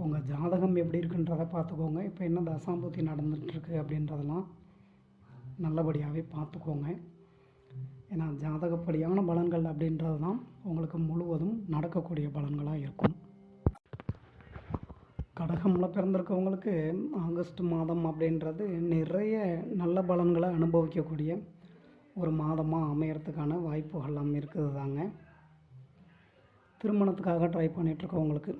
உங்கள் ஜாதகம் எப்படி இருக்குன்றதை பார்த்துக்கோங்க. இப்போ என்ன தசாம்பூத்தி நடந்துகிட்ருக்கு அப்படின்றதெல்லாம் நல்லபடியாகவே பார்த்துக்கோங்க. ஏன்னா ஜாதகப்படியான பலன்கள் அப்படின்றது தான் உங்களுக்கு முழுவதும் நடக்கக்கூடிய பலன்களாக இருக்கும். கடகமில் பிறந்திருக்கவங்களுக்கு ஆகஸ்ட் மாதம் அப்படின்றது நிறைய நல்ல பலன்களை அனுபவிக்கக்கூடிய ஒரு மாதமாக அமையறதுக்கான வாய்ப்புகள்லாம் இருக்குது தாங்க திருமணத்துக்காக ட்ரை பண்ணிகிட்ருக்கவங்களுக்கு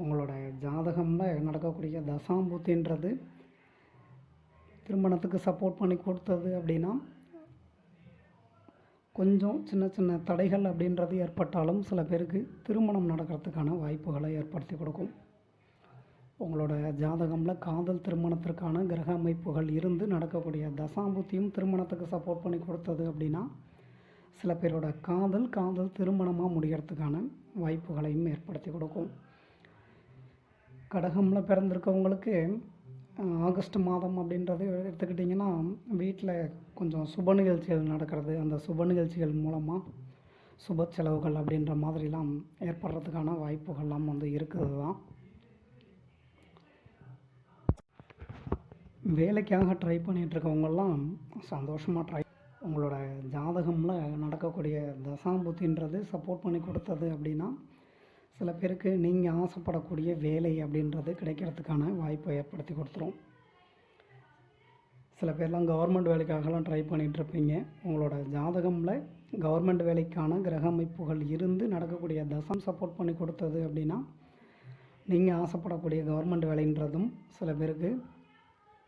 உங்களோட ஜாதகமில் நடக்கக்கூடிய தசாம்பூத்தின்றது திருமணத்துக்கு சப்போர்ட் பண்ணி கொடுத்தது அப்படின்னா கொஞ்சம் சின்ன சின்ன தடைகள் அப்படின்றது ஏற்பட்டாலும் சில பேருக்கு திருமணம் நடக்கிறதுக்கான வாய்ப்புகளை ஏற்படுத்தி கொடுக்கும். உங்களோட ஜாதகமில் காதல் திருமணத்திற்கான கிரக அமைப்புகள் இருந்து நடக்கக்கூடிய தசாம்பூத்தியும் திருமணத்துக்கு சப்போர்ட் பண்ணி கொடுத்தது அப்படின்னா சில பேரோட காதல் காதல் திருமணமாக முடிகிறதுக்கான வாய்ப்புகளையும் ஏற்படுத்தி கொடுக்கும். கடகமில் பிறந்திருக்கவங்களுக்கு ஆகஸ்ட் மாதம் அப்படின்றது எடுத்துக்கிட்டிங்கன்னா வீட்டில் கொஞ்சம் சுப நிகழ்ச்சிகள் நடக்கிறது. அந்த சுப நிகழ்ச்சிகள் மூலமாக சுப செலவுகள் அப்படின்ற மாதிரிலாம் ஏற்படுறதுக்கான வாய்ப்புகள்லாம் வந்து இருக்குது தான் வேலைக்காக ட்ரை பண்ணிகிட்ருக்கவங்கெல்லாம் சந்தோஷமாக ட்ரை உங்களோட ஜாதகமில் நடக்கக்கூடிய தசாம்புத்தின்றது சப்போர்ட் பண்ணி கொடுத்தது அப்படின்னா சில பேருக்கு நீங்கள் ஆசைப்படக்கூடிய வேலை அப்படின்றது கிடைக்கிறதுக்கான வாய்ப்பை ஏற்படுத்தி கொடுத்துரும். சில பேர்லாம் கவர்மெண்ட் வேலைக்காகலாம் ட்ரை பண்ணிகிட்ருப்பீங்க உங்களோட ஜாதகமில் கவர்மெண்ட் வேலைக்கான கிரக அமைப்புகள் இருந்து நடக்கக்கூடிய தசம் சப்போர்ட் பண்ணி கொடுத்தது அப்படின்னா நீங்கள் ஆசைப்படக்கூடிய கவர்மெண்ட் வேலைன்றதும் சில பேருக்கு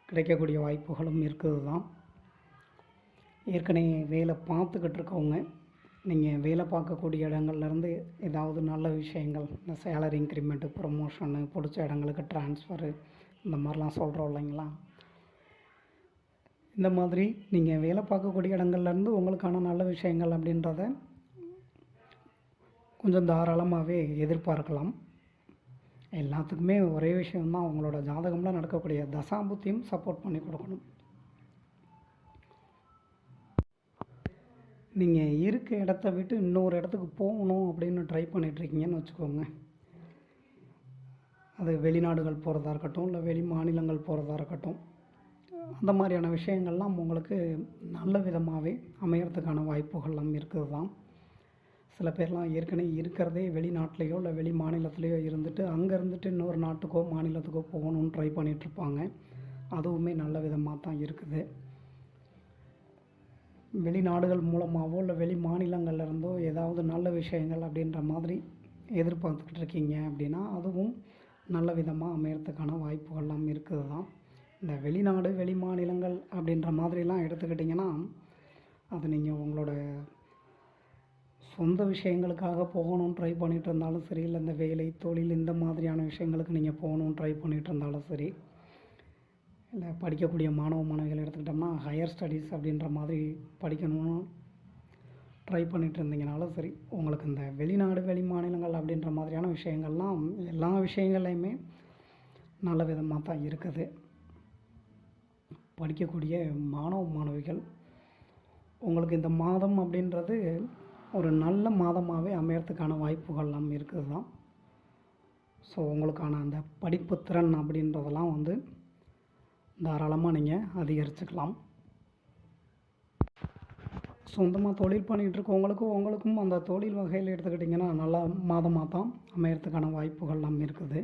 கிடைக்கக்கூடிய வாய்ப்புகளும் இருக்குது தான் ஏற்கனவே வேலை பார்த்துக்கிட்டு இருக்கவங்க நீங்கள் வேலை பார்க்கக்கூடிய இடங்கள்லேருந்து ஏதாவது நல்ல விஷயங்கள் இந்த சேலரி இன்க்ரிமெண்ட்டு ப்ரொமோஷனு பிடிச்ச இடங்களுக்கு ட்ரான்ஸ்ஃபரு இந்த மாதிரிலாம் சொல்கிறோம் இல்லைங்களா? இந்த மாதிரி நீங்கள் வேலை பார்க்கக்கூடிய இடங்கள்லேருந்து உங்களுக்கான நல்ல விஷயங்கள் அப்படின்றத கொஞ்சம் தாராளமாகவே எதிர்பார்க்கலாம். எல்லாத்துக்குமே ஒரே விஷயம்தான் உங்களோட ஜாதகம்லாம் நடக்கக்கூடிய தசாபுத்தியும் சப்போர்ட் பண்ணி கொடுக்கணும். நீங்கள் இருக்க இடத்த விட்டு இன்னொரு இடத்துக்கு போகணும் அப்படின்னு ட்ரை பண்ணிகிட்ருக்கீங்கன்னு வச்சுக்கோங்க. அது வெளிநாடுகள் போகிறதா இருக்கட்டும் இல்லை வெளி மாநிலங்கள் போகிறதா இருக்கட்டும் அந்த மாதிரியான விஷயங்கள்லாம் உங்களுக்கு நல்ல விதமாகவே அமையறதுக்கான வாய்ப்புகள்லாம் இருக்குது தான் சில பேர்லாம் ஏற்கனவே இருக்கிறதே வெளிநாட்டிலையோ இல்லை வெளி மாநிலத்திலையோ இருந்துட்டு அங்கே இருந்துட்டு இன்னொரு நாட்டுக்கோ மாநிலத்துக்கோ போகணுன்னு ட்ரை பண்ணிகிட்ருப்பாங்க அதுவுமே நல்ல விதமாக தான் இருக்குது. வெளிநாடுகள் மூலமாகவோ இல்லை வெளி மாநிலங்கள்ல இருந்தோ ஏதாவது நல்ல விஷயங்கள் அப்படின்ற மாதிரி எதிர்பார்த்துக்கிட்டு இருக்கீங்க அப்படின்னா அதுவும் நல்ல விதமாக அமையறதுக்கான வாய்ப்புகள்லாம் இருக்குது தான் இந்த வெளிநாடு வெளி மாநிலங்கள் அப்படின்ற மாதிரிலாம் எடுத்துக்கிட்டிங்கன்னா அது நீங்கள் உங்களோட சொந்த விஷயங்களுக்காக போகணும்னு ட்ரை பண்ணிகிட்டு இருந்தாலும் சரி இல்லை இந்த வேலை தொழில் இந்த மாதிரியான விஷயங்களுக்கு நீங்கள் போகணும்னு ட்ரை பண்ணிகிட்டு இருந்தாலும் சரி இல்லை படிக்கக்கூடிய மாணவ மாணவிகள் எடுத்துக்கிட்டோம்னா ஹையர் ஸ்டடீஸ் அப்படின்ற மாதிரி படிக்கணும்னு ட்ரை பண்ணிட்டு இருந்தீங்கனாலும் சரி உங்களுக்கு இந்த வெளிநாடு வெளி மாநிலங்கள் அப்படின்ற மாதிரியான விஷயங்கள்லாம் எல்லா விஷயங்கள்லையுமே நல்ல விதமாக தான் இருக்குது. படிக்கக்கூடிய மாணவ மாணவிகள் உங்களுக்கு இந்த மாதம் அப்படின்றது ஒரு நல்ல மாதமாகவே அமையறதுக்கான வாய்ப்புகள்லாம் இருக்குது தான் ஸோ உங்களுக்கான அந்த படிப்பு திறன் அப்படின்றதெல்லாம் வந்து தாராளமாக நீங்கள் அதிகரிச்சுக்கலாம். சொந்தமாக தொழில் பண்ணிகிட்டு இருக்கவங்களுக்கும் உங்களுக்கும் அந்த தொழில் வகையில் எடுத்துக்கிட்டிங்கன்னா நல்லா மாதமாக தான் அமையறதுக்கான வாய்ப்புகள்லாம் இருக்குது.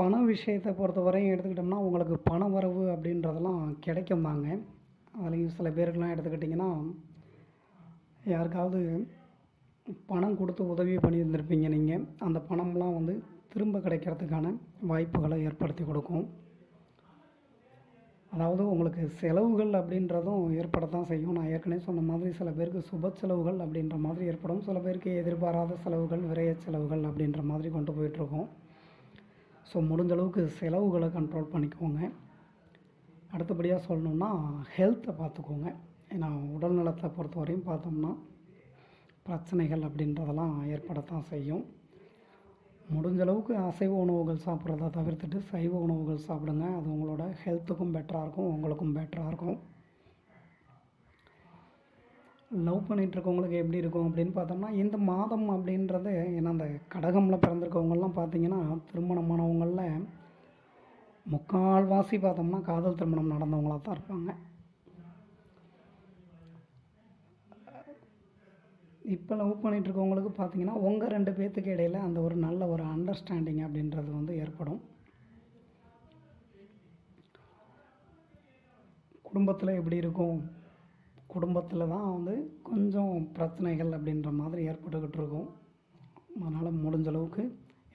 பண விஷயத்தை பொறுத்தவரையும் எடுத்துக்கிட்டோம்னா உங்களுக்கு பண வரவு அப்படின்றதெல்லாம் கிடைக்கும் தாங்க. அதுலேயும் சில பேருக்கெலாம் எடுத்துக்கிட்டிங்கன்னா யாருக்காவது பணம் கொடுத்து உதவி பண்ணியிருந்திருப்பீங்க நீங்கள் அந்த பணம்லாம் வந்து திரும்ப கிடைக்கிறதுக்கான வாய்ப்புகளை ஏற்படுத்தி கொடுக்கும். அதாவது உங்களுக்கு செலவுகள் அப்படின்றதும் ஏற்படத்தான் செய்யும். நான் ஏற்கனவே சொன்ன மாதிரி சில பேருக்கு சுப செலவுகள் அப்படின்ற மாதிரி ஏற்படும். சில பேருக்கு எதிர்பாராத செலவுகள் விரைய செலவுகள் அப்படின்ற மாதிரி கொண்டு போயிட்டுருக்கோம். ஸோ முடிஞ்ச அளவுக்கு செலவுகளை கண்ட்ரோல் பண்ணிக்கோங்க. அடுத்தபடியாக சொல்லணுன்னா ஹெல்த்தை பார்த்துக்கோங்க. ஏன்னா உடல் நலத்தை பொறுத்த வரையும் பார்த்தோம்னா பிரச்சனைகள் அப்படின்றதெல்லாம் ஏற்படத்தான் செய்யும். முடிஞ்ச அளவுக்கு அசைவ உணவுகள் சாப்பிட்றத தவிர்த்துட்டு சைவ உணவுகள் சாப்பிடுங்க. அது உங்களோட ஹெல்த்துக்கும் பெட்டராக இருக்கும் உங்களுக்கும் பெட்டராக இருக்கும். லவ் பண்ணிகிட்ருக்கவங்களுக்கு எப்படி இருக்கும் அப்படின்னு பார்த்தோம்னா இந்த மாதம் அப்படின்றது ஏன்னா அந்த கடகமில் பிறந்திருக்கவங்கெல்லாம் பார்த்தீங்கன்னா திருமணமானவங்களில் முக்கால்வாசி பார்த்தோம்னா காதல் திருமணம் நடந்தவங்களாக தான் இருப்பாங்க. இப்போ லவ் பண்ணிகிட்டு இருக்கவங்களுக்கு பார்த்தீங்கன்னா உங்கள் ரெண்டு பேர்த்துக்கு இடையில் அந்த ஒரு நல்ல ஒரு அண்டர்ஸ்டாண்டிங் அப்படின்றது வந்து ஏற்படும். குடும்பத்தில் எப்படி இருக்கும்? குடும்பத்தில் தான் வந்து கொஞ்சம் பிரச்சனைகள் அப்படின்ற மாதிரி ஏற்பட்டுக்கிட்டு இருக்கும். அதனால் முடிஞ்ச அளவுக்கு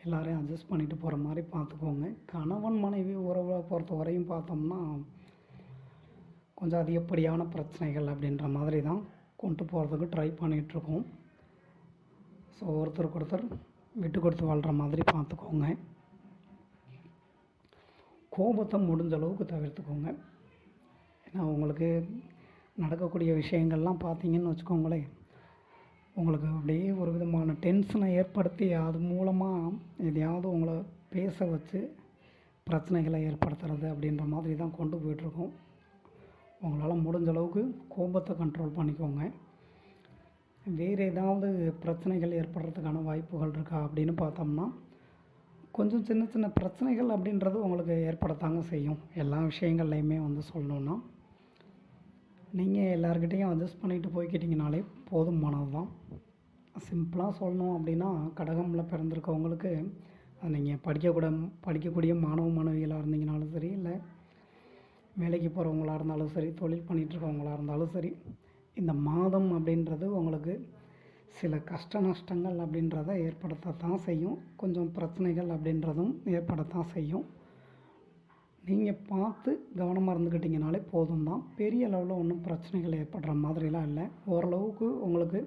எல்லோரையும் அட்ஜஸ்ட் பண்ணிட்டு போகிற மாதிரி பார்த்துக்கோங்க. கணவன் மனைவி உறவை பொறுத்த வரையும் பார்த்தோம்னா கொஞ்சம் அதிகப்படியான பிரச்சனைகள் அப்படின்ற மாதிரி தான் கொண்டு போகிறதுக்கு ட்ரை பண்ணிகிட்ருக்கோம். ஸோ ஒருத்தருக்கு ஒருத்தர் விட்டு கொடுத்து வாழ்கிற மாதிரி பார்த்துக்கோங்க. கோபத்தை முடிஞ்ச அளவுக்கு தவிர்த்துக்கோங்க. ஏன்னா உங்களுக்கு நடக்கக்கூடிய விஷயங்கள்லாம் பார்த்தீங்கன்னு வச்சுக்கோங்களேன் உங்களுக்கு அப்படியே ஒரு விதமான டென்ஷனை ஏற்படுத்தி அது மூலமாக எதையாவது உங்களை பேச வச்சு பிரச்சனைகளை ஏற்படுத்துறது அப்படின்ற மாதிரி தான் கொண்டு போயிட்டுருக்கோம். உங்களால் முடிஞ்ச அளவுக்கு கோபத்தை கண்ட்ரோல் பண்ணிக்கோங்க. வேறு ஏதாவது பிரச்சனைகள் ஏற்படுறதுக்கான வாய்ப்புகள் இருக்கா அப்படின்னு பார்த்தோம்னா கொஞ்சம் சின்ன சின்ன பிரச்சனைகள் அப்படின்றது உங்களுக்கு ஏற்படத்தாங்க செய்யும். எல்லா விஷயங்கள்லையுமே வந்து சொல்லணுன்னா நீங்கள் எல்லாருக்கிட்டேயும் அட்ஜஸ்ட் பண்ணிட்டு போய்க்கிட்டிங்கனாலே போதுமானது தான் சிம்பிளாக சொல்லணும் அப்படின்னா கடகமில் பிறந்திருக்கவங்களுக்கு நீங்கள் படிக்கக்கூட படிக்கக்கூடிய மாணவ மாணவிகள் வேலைக்கு போகிறவங்களா இருந்தாலும் சரி தொழில் பண்ணிகிட்ருக்கவங்களா இருந்தாலும் சரி இந்த மாதம் அப்படின்றது உங்களுக்கு சில கஷ்ட நஷ்டங்கள் அப்படின்றத ஏற்படுத்தத்தான் செய்யும். கொஞ்சம் பிரச்சனைகள் அப்படின்றதும் ஏற்படத்தான் செய்யும். நீங்கள் பார்த்து கவனமாக இருந்துக்கிட்டிங்கனாலே போதும் தான். பெரிய அளவில் ஒன்றும் பிரச்சனைகள் ஏற்படுற மாதிரிலாம் இல்லை. ஓரளவுக்கு உங்களுக்கு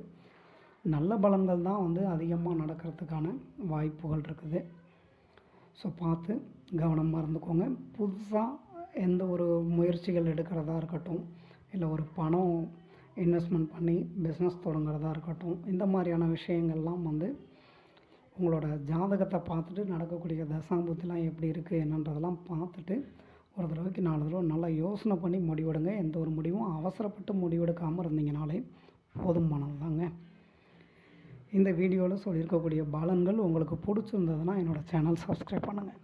நல்ல பலன்கள் தான் வந்து அதிகமாக நடக்கிறதுக்கான வாய்ப்புகள் இருக்குது. ஸோ பார்த்து கவனமாக இருந்துக்கோங்க. புதுசாக எந்த ஒரு முயற்சிகள் எடுக்கிறதா இருக்கட்டும் இல்லை ஒரு பணம் இன்வெஸ்ட்மெண்ட் பண்ணி பிஸ்னஸ் தொடங்குறதா இருக்கட்டும் இந்த மாதிரியான விஷயங்கள்லாம் வந்து உங்களோட ஜாதகத்தை பார்த்துட்டு நடக்கக்கூடிய தசாம்புத்திலாம் எப்படி இருக்குது என்னன்றதெல்லாம் பார்த்துட்டு ஒரு தடவைக்கு நாலு தடவை நல்லா யோசனை பண்ணி முடிவெடுங்க. எந்த ஒரு முடிவும் அவசரப்பட்டு முடிவெடுக்காமல் இருந்தீங்கனாலே போதுமானது தாங்க இந்த வீடியோவில் சொல்லியிருக்கக்கூடிய பலன்கள் உங்களுக்கு பிடிச்சிருந்ததுன்னா என்னோடய சேனல் சப்ஸ்கிரைப் பண்ணுங்கள்